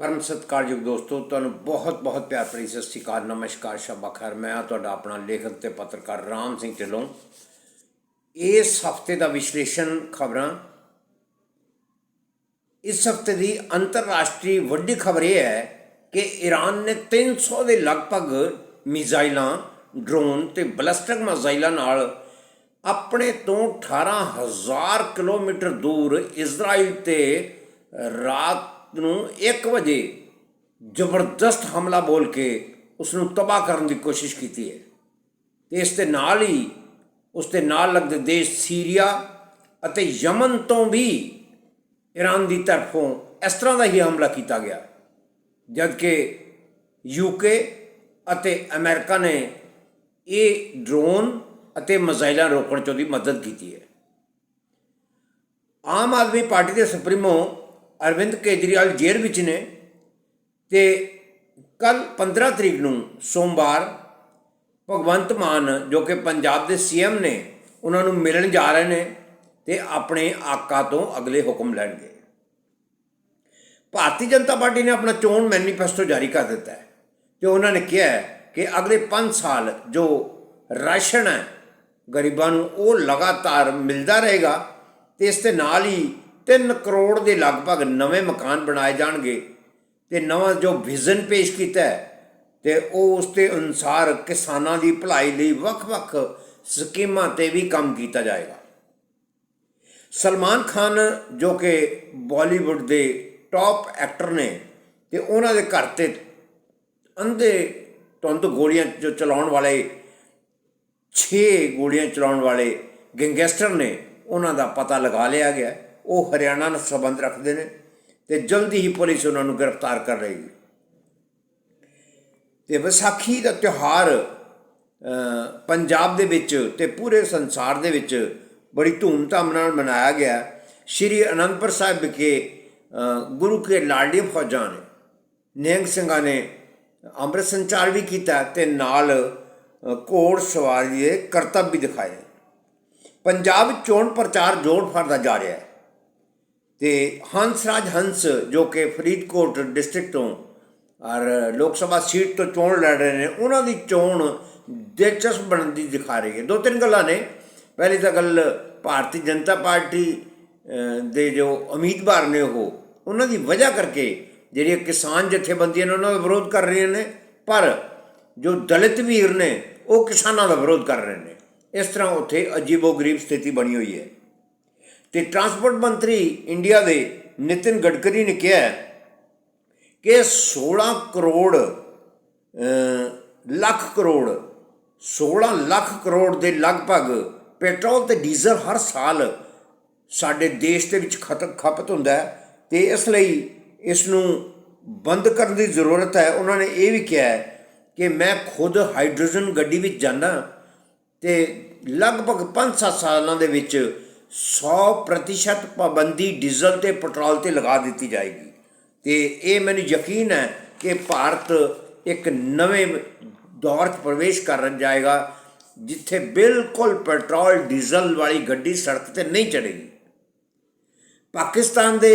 ਪਰਮ ਸਤਿਕਾਰਯੋਗ ਦੋਸਤੋ, ਤੁਹਾਨੂੰ ਬਹੁਤ ਬਹੁਤ ਪਿਆਰ ਭਰੀ ਸਤਿ ਸ਼੍ਰੀ ਅਕਾਲ, ਨਮਸਕਾਰ, ਸ਼ਬਾ ਖੈਰ। ਮੈਂ ਹਾਂ ਤੁਹਾਡਾ ਆਪਣਾ ਲੇਖਕ ਤੇ ਪੱਤਰਕਾਰ ਰਾਮ ਸਿੰਘ ਢਿੱਲੋਂ। ਇਸ ਹਫ਼ਤੇ ਦਾ ਵਿਸ਼ਲੇਸ਼ਣ ਖਬਰਾਂ। ਇਸ ਹਫ਼ਤੇ ਦੀ ਅੰਤਰਰਾਸ਼ਟਰੀ ਵੱਡੀ ਖਬਰ ਇਹ ਹੈ ਕਿ ਈਰਾਨ ਨੇ 300 ਦੇ ਲਗਭਗ ਮਿਜ਼ਾਈਲਾਂ, ਡਰੋਨ ਤੇ ਬਲਿਸਟਿਕ ਮਿਜ਼ਾਈਲਾਂ ਨਾਲ ਆਪਣੇ ਤੋਂ 18000 ਕਿਲੋਮੀਟਰ ਦੂਰ ਇਜ਼ਰਾਈਲ ਤੇ ਰਾਤ ਨੂੰ 1 ਵਜੇ ਜ਼ਬਰਦਸਤ ਹਮਲਾ ਬੋਲ ਕੇ ਉਸ ਨੂੰ ਤਬਾਹ ਕਰਨ ਦੀ ਕੋਸ਼ਿਸ਼ ਕੀਤੀ ਹੈ। ਤੇ ਇਸ ਦੇ ਨਾਲ ਹੀ ਉਸ ਦੇ ਨਾਲ ਲੱਗਦੇ ਦੇਸ਼ ਸੀਰੀਆ ਅਤੇ ਯਮਨ ਤੋਂ ਵੀ ਈਰਾਨ ਦੀ ਤਰਫੋਂ ਇਸ ਤਰ੍ਹਾਂ ਦਾ ਹੀ ਹਮਲਾ ਕੀਤਾ ਗਿਆ। ਜਦਕਿ ਯੂਕੇ ਅਤੇ ਅਮਰੀਕਾ ਨੇ ਇਹ ਡਰੋਨ ਅਤੇ ਮਿਜ਼ਾਈਲਾਂ ਰੋਕਣ 'ਚ ਉਹਦੀ ਮਦਦ ਕੀਤੀ ਹੈ। ਆਮ ਆਦਮੀ ਪਾਰਟੀ ਦੇ ਸੁਪਰੀਮੋ ਅਰਵਿੰਦ ਕੇਜਰੀਵਾਲ ਜੇਲ੍ਹ ਵਿੱਚ ਨੇ ਤੇ ਕੱਲ 15 ਤਰੀਕ ਨੂੰ ਸੋਮਵਾਰ ਭਗਵੰਤ ਮਾਨ, ਜੋ ਕਿ ਪੰਜਾਬ ਦੇ ਸੀਐਮ ਨੇ, ਉਹਨਾਂ ਨੂੰ ਮਿਲਣ ਜਾ ਰਹੇ ਨੇ ਤੇ ਆਪਣੇ ਆਕਾ ਤੋਂ ਅਗਲੇ ਹੁਕਮ ਲੈਣਗੇ। ਭਾਰਤੀ ਜਨਤਾ ਪਾਰਟੀ ਨੇ ਆਪਣਾ ਚੋਣ ਮੈਨੀਫੈਸਟੋ ਜਾਰੀ ਕਰ ਦਿੱਤਾ ਹੈ ਤੇ ਉਹਨਾਂ ਨੇ ਕਿਹਾ ਹੈ ਕਿ ਅਗਲੇ 5 ਸਾਲ ਜੋ ਰਾਸ਼ਨ ਹੈ, ਗਰੀਬਾਂ ਨੂੰ ਉਹ ਲਗਾਤਾਰ ਮਿਲਦਾ ਰਹੇਗਾ ਤੇ ਇਸ ਦੇ ਨਾਲ ਹੀ 3 ਕਰੋੜ ਦੇ ਲਗਭਗ ਨਵੇਂ ਮਕਾਨ ਬਣਾਏ ਜਾਣਗੇ ਤੇ ਨਵਾਂ ਜੋ ਵਿਜ਼ਨ ਪੇਸ਼ ਕੀਤਾ ਹੈ ਤੇ ਉਹ ਉਸ ਦੇ ਅਨੁਸਾਰ ਕਿਸਾਨਾਂ ਦੀ ਭਲਾਈ ਲਈ ਵੱਖ-ਵੱਖ ਸਕੀਮਾਂ ਤੇ ਵੀ ਕੰਮ ਕੀਤਾ ਜਾਏਗਾ। ਸਲਮਾਨ ਖਾਨ ਜੋ ਕਿ ਬਾਲੀਵੁੱਡ ਦੇ ਟੌਪ ਐਕਟਰ ਨੇ ਤੇ ਉਹਨਾਂ ਦੇ ਘਰ ਤੇ ਅੰਧੇ ਤੁੰਦ ਗੋਲੀਆਂ ਜੋ ਚਲਾਉਣ ਵਾਲੇ 6 ਗੋਲੀਆਂ ਚਲਾਉਣ ਵਾਲੇ ਗੈਂਗਸਟਰ ਨੇ, ਉਹਨਾਂ ਦਾ ਪਤਾ ਲਗਾ ਲਿਆ ਗਿਆ। ਉਹ ਹਰਿਆਣਾ ਨਾਲ ਸੰਬੰਧ ਰੱਖਦੇ ਨੇ ਤੇ ਜਲਦੀ ਹੀ ਪੁਲਿਸ ਉਹਨਾਂ ਨੂੰ ਗ੍ਰਿਫਤਾਰ ਕਰ ਰਹੀ ਤੇ ਵਿਸਾਖੀ ਦਾ ਤਿਉਹਾਰ ਪੰਜਾਬ ਦੇ ਵਿੱਚ ਤੇ ਪੂਰੇ ਸੰਸਾਰ ਦੇ ਵਿੱਚ ਬੜੀ ਧੂਮਧਾਮ ਨਾਲ ਮਨਾਇਆ ਗਿਆ ਸ਼੍ਰੀ ਅਨੰਦਪੁਰ ਸਾਹਿਬ ਵਿਖੇ ਗੁਰੂ ਕੇ ਲਾਡੀ ਫੌਜਾਂ ਨੇ, ਨਿਹੰਗ ਸਿੰਘਾਂ ਨੇ ਅੰਮ੍ਰਿਤ ਸੰਚਾਰ ਵੀ ਕੀਤਾ ਤੇ ਨਾਲ ਘੋੜ ਸਵਾਰੀ ਦੇ ਕਰਤੱਵ ਵੀ ਦਿਖਾਏ। ਪੰਜਾਬ ਚੋਣ ਪ੍ਰਚਾਰ ਜੋਰ ਫੜਦਾ ਜਾ ਰਿਹਾ ਹੈ। ਤੇ ਹੰਸਰਾਜ ਹੰਸ, ਜੋ ਕਿ ਫਰੀਦਕੋਟ ਡਿਸਟ੍ਰਿਕਟ ਤੋਂ ਔਰ ਲੋਕ ਸਭਾ ਸੀਟ ਤੋਂ ਚੋਣ ਲੜ ਰਹੇ ਨੇ, ਉਹਨਾਂ ਦੀ ਚੋਣ ਦਿਲਚਸਪ ਬਣਦੀ ਦਿਖਾ ਰਹੀ ਹੈ। ਦੋ ਤਿੰਨ ਗੱਲਾਂ ਨੇ। ਪਹਿਲੀ ਤਾਂ ਗੱਲ, ਭਾਰਤੀ ਜਨਤਾ ਪਾਰਟੀ ਦੇ ਜੋ ਉਮੀਦਵਾਰ ਨੇ ਉਹ, ਉਹਨਾਂ ਦੀ ਵਜ੍ਹਾ ਕਰਕੇ ਜਿਹੜੀਆਂ ਕਿਸਾਨ ਜਥੇਬੰਦੀਆਂ ਨੇ, ਉਹਨਾਂ ਦਾ ਵਿਰੋਧ ਕਰ ਰਹੀਆਂ ਨੇ, ਪਰ ਜੋ ਦਲਿਤ ਵੀਰ ਨੇ, ਉਹ ਕਿਸਾਨਾਂ ਦਾ ਵਿਰੋਧ ਕਰ ਰਹੇ ਨੇ। ਇਸ ਤਰ੍ਹਾਂ ਉੱਥੇ ਅਜੀਬੋ-ਗਰੀਬ ਸਥਿਤੀ ਬਣੀ ਹੋਈ ਹੈ। ਤੇ ਟਰਾਂਸਪੋਰਟ ਮੰਤਰੀ ਇੰਡੀਆ ਦੇ ਨਿਤਿਨ ਗਡਕਰੀ ਨੇ ਕਿਹਾ ਕਿ 16 ਕਰੋੜ ਲੱਖ ਕਰੋੜ 16 ਲੱਖ ਕਰੋੜ ਦੇ ਲਗਭਗ ਪੈਟਰੋਲ ਤੇ ਡੀਜ਼ਲ ਹਰ ਸਾਲ ਸਾਡੇ ਦੇਸ਼ ਦੇ ਵਿੱਚ ਖਤ ਖਪਤ ਹੁੰਦਾ ਹੈ ਤੇ ਇਸ ਲਈ ਇਸ ਨੂੰ ਬੰਦ ਕਰਨ ਦੀ ਜ਼ਰੂਰਤ ਹੈ। ਉਹਨਾਂ ਨੇ ਇਹ ਵੀ ਕਿਹਾ ਕਿ ਮੈਂ ਖੁਦ ਹਾਈਡਰੋਜਨ ਗੱਡੀ ਵਿੱਚ ਜਾਂਦਾ ਤੇ ਲਗਭਗ 5-7 ਸਾਲਾਂ ਦੇ ਵਿੱਚ 100% ਪਾਬੰਦੀ ਡੀਜ਼ਲ ਤੇ ਪੈਟਰੋਲ ਤੇ ਲਗਾ ਦਿੱਤੀ ਜਾਏਗੀ। ਤੇ ਇਹ ਮੈਨੂੰ ਯਕੀਨ ਹੈ ਕਿ ਭਾਰਤ ਇੱਕ ਨਵੇਂ ਦੌਰ 'ਚ ਪ੍ਰਵੇਸ਼ ਕਰਨ ਜਾਏਗਾ, ਜਿੱਥੇ ਬਿਲਕੁਲ ਪੈਟਰੋਲ, ਡੀਜ਼ਲ ਵਾਲੀ ਗੱਡੀ ਸੜਕ ਤੇ ਨਹੀਂ ਚੜੇਗੀ ਪਾਕਿਸਤਾਨ ਦੇ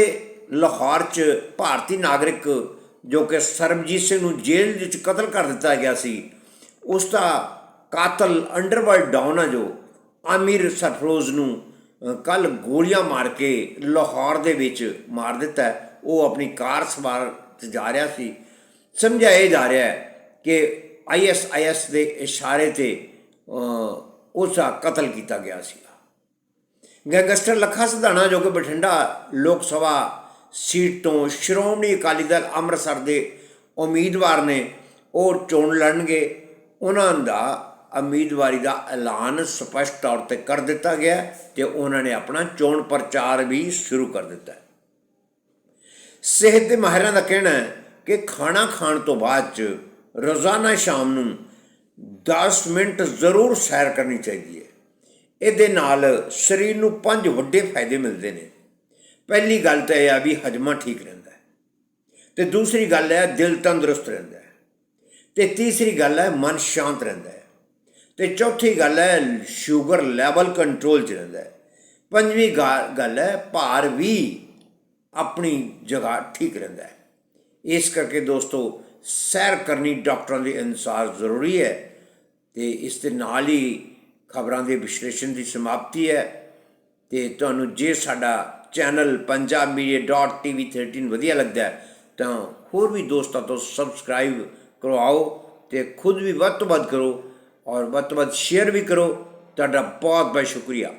ਲਾਹੌਰ 'ਚ ਭਾਰਤੀ ਨਾਗਰਿਕ ਜੋ ਕਿ ਸਰਬਜੀਤ ਸਿੰਘ ਨੂੰ ਜੇਲ੍ਹ ਵਿੱਚ ਕਤਲ ਕਰ ਦਿੱਤਾ ਗਿਆ ਸੀ, ਉਸ ਦਾ ਕਾਤਲ ਅੰਡਰਵਰਲਡ ਡਾਊਨ ਹੈ ਜੋ ਆਮਿਰ ਸਰਫਰੋਜ਼ ਨੂੰ ਕੱਲ ਗੋਲੀਆਂ ਮਾਰ ਕੇ ਲਾਹੌਰ ਦੇ ਵਿੱਚ ਮਾਰ ਦਿੱਤਾ ਉਹ ਆਪਣੀ ਕਾਰ ਸਵਾਰ 'ਚ ਜਾ ਰਿਹਾ ਸੀ। ਸਮਝਾਇਆ ਜਾ ਰਿਹਾ ਹੈ ਕਿ ਆਈਐਸਆਈਐਸ ਦੇ ਇਸ਼ਾਰੇ ਤੇ ਅ, ਉਸ ਦਾ ਕਤਲ ਕੀਤਾ ਗਿਆ ਸੀ ਗੈਂਗਸਟਰ ਲੱਖਾ ਸਿਧਾਣਾ ਜੋ ਕਿ ਬਠਿੰਡਾ ਲੋਕ ਸਭਾ ਸੀਟ ਤੋਂ ਸ਼੍ਰੋਮਣੀ ਅਕਾਲੀ ਦਲ ਅੰਮ੍ਰਿਤਸਰ ਦੇ ਉਮੀਦਵਾਰ ਨੇ ਉਹ ਚੋਣ ਲੜਨਗੇ। ਉਹਨਾਂ ਦਾ ਉਮੀਦਵਾਰੀ ਦਾ ਐਲਾਨ ਸਪਸ਼ਟ ਤੌਰ ਤੇ ਕਰ ਦਿੱਤਾ ਗਿਆ ਤੇ ਉਹਨਾਂ ਨੇ ਆਪਣਾ ਚੋਣ ਪ੍ਰਚਾਰ ਵੀ ਸ਼ੁਰੂ ਕਰ ਦਿੱਤਾ ਸਿਹਤ ਦੇ ਮਾਹਿਰਾਂ ਦਾ ਕਹਿਣਾ ਹੈ ਕਿ ਖਾਣਾ ਖਾਣ ਤੋਂ ਬਾਅਦ ਚ ਰੋਜ਼ਾਨਾ ਸ਼ਾਮ ਨੂੰ 10 ਮਿੰਟ ਜ਼ਰੂਰ ਸੈਰ ਕਰਨੀ ਚਾਹੀਦੀ ਹੈ। ਇਹਦੇ ਨਾਲ ਸਰੀਰ ਨੂੰ ਪੰਜ ਵੱਡੇ ਫਾਇਦੇ ਮਿਲਦੇ ਨੇ। ਪਹਿਲੀ ਗੱਲ ਤਾਂ ਇਹ ਆ ਵੀ ਹਜਮਾ ਠੀਕ ਰਹਿੰਦਾ ਹੈ ਤੇ ਦੂਸਰੀ ਗੱਲ ਹੈ ਦਿਲ ਤੰਦਰੁਸਤ ਰਹਿੰਦਾ ਹੈ ਤੇ ਤੀਸਰੀ ਗੱਲ ਹੈ ਮਨ ਸ਼ਾਂਤ ਰਹਿੰਦਾ ਹੈ। ਤੇ ਚੌਥੀ ਗੱਲ ਹੈ ਸ਼ੂਗਰ ਲੈਵਲ ਕੰਟਰੋਲ 'ਚ ਰਹਿੰਦਾ ਹੈ। ਪੰਜਵੀਂ ਗਾ- ਗੱਲ ਹੈ, ਭਾਰ ਵੀ ਆਪਣੀ ਜਗ੍ਹਾ ਠੀਕ ਰਹਿੰਦਾ ਹੈ। ਇਸ ਕਰਕੇ ਦੋਸਤੋ, ਸੈਰ ਕਰਨੀ ਡਾਕਟਰਾਂ ਦੇ ਅਨੁਸਾਰ ਜ਼ਰੂਰੀ ਹੈ ਤੇ ਇਸ ਦੇ ਨਾਲ ਹੀ ਖਬਰਾਂ ਦੇ ਵਿਸ਼ਲੇਸ਼ਣ ਦੀ ਸਮਾਪਤੀ ਹੈ ਤੇ ਤੁਹਾਨੂੰ ਜੇ ਸਾਡਾ ਚੈਨਲ punjabmedia.tv13 ਵਧੀਆ ਲੱਗਦਾ ਹੈ, ਤਾਂ ਹੋਰ ਵੀ ਦੋਸਤਾਂ ਤੋਂ ਸਬਸਕ੍ਰਾਈਬ ਕਰਵਾਓ ਤੇ ਖੁਦ ਵੀ ਵੱਧ ਤੋਂ ਵੱਧ ਕਰੋ। ਔਰ ਵੱਧ ਤੋਂ ਵੱਧ ਸ਼ੇਅਰ ਵੀ ਕਰੋ। ਤੁਹਾਡਾ ਬਹੁਤ ਬਹੁਤ ਸ਼ੁਕਰੀਆ।